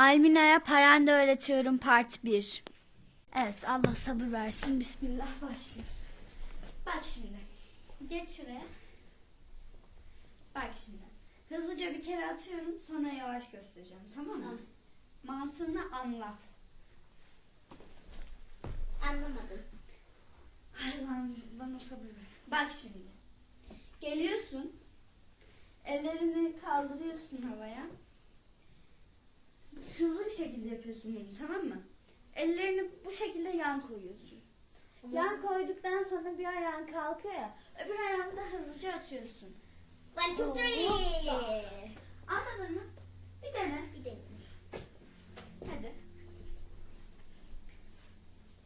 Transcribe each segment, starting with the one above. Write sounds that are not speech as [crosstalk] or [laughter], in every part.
Almina'ya paranda öğretiyorum part 1. Evet Allah sabır versin. Bismillah başlıyoruz. Bak şimdi. Geç şuraya. Bak şimdi. Hızlıca bir kere atıyorum sonra yavaş göstereceğim tamam mı? Mantığını anla. Anlamadım. Ay lan bana sabır ver. Bak şimdi. Geliyorsun. Ellerini kaldırıyorsun havaya. Şekilde yapıyorsun bunu tamam mı? Ellerini bu şekilde yan koyuyorsun. Yan koyduktan sonra bir ayağın kalkıyor ya. Öbür ayağını da hızlıca atıyorsun. One, two, three. Hoppa. Anladın mı? Bir dene. Bir deneyim. Hadi.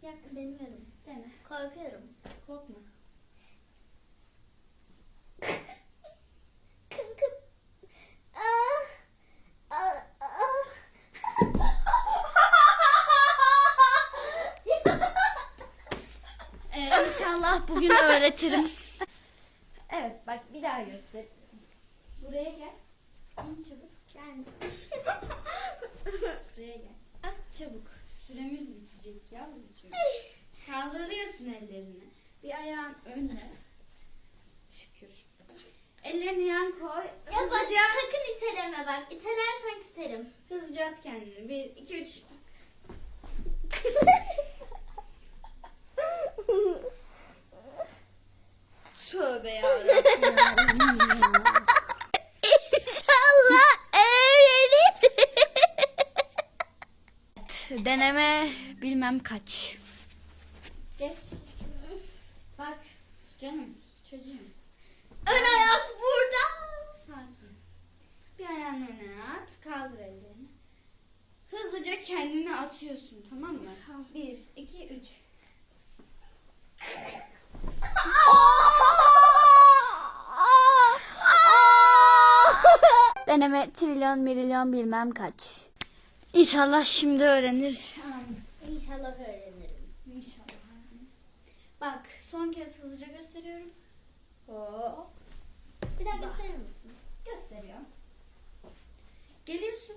Yak deniyorum. Dene. Korkuyorum. Korkma. Kankım. Ah. Ah. Ah. Ee, inşallah bugün öğretirim. [laughs] evet bak bir daha göster. Buraya gel. İn çabuk. Gel. [laughs] Buraya gel. At çabuk. Süremiz bitecek yavrucuğum. Kaldırıyorsun ellerini. Bir ayağın önde. Şükür. Ellerini yan koy. Ya bak Hızlıca, sakın iteleme bak. İtelersen küserim. hızlıca at kendini. Bir, iki, üç. [laughs] Tövbe yarabbim. İnşallah öğrenir. Deneme bilmem kaç. Geç. Bak canım çocuğum. Ön ayak burada. Sakin. Bir ayağını öne at. Kaldır ellerini. Hızlıca kendini atıyorsun tamam mı? Bir, iki, üç. [laughs] Deneme trilyon milyon bilmem kaç. İnşallah şimdi öğrenir. İnşallah öğrenirim. İnşallah. Bak son kez hızlıca gösteriyorum. Hop. Bir daha gösterir misin? Gösteriyorum. Geliyorsun.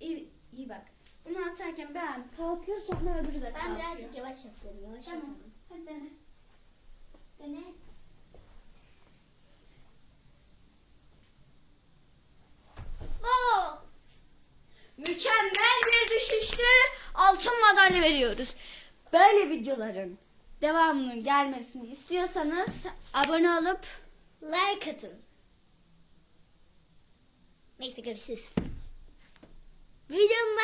İyi, iyi bak. Bunu atarken ben kalkıyor sonra öbürü de Ben kalkıyor. birazcık yavaş yapıyorum. Yavaş Tamam. yapalım. Hadi dene. Dene. Madalya veriyoruz. Böyle videoların devamının gelmesini istiyorsanız abone olup Like atın. Neyse görüşürüz. Videom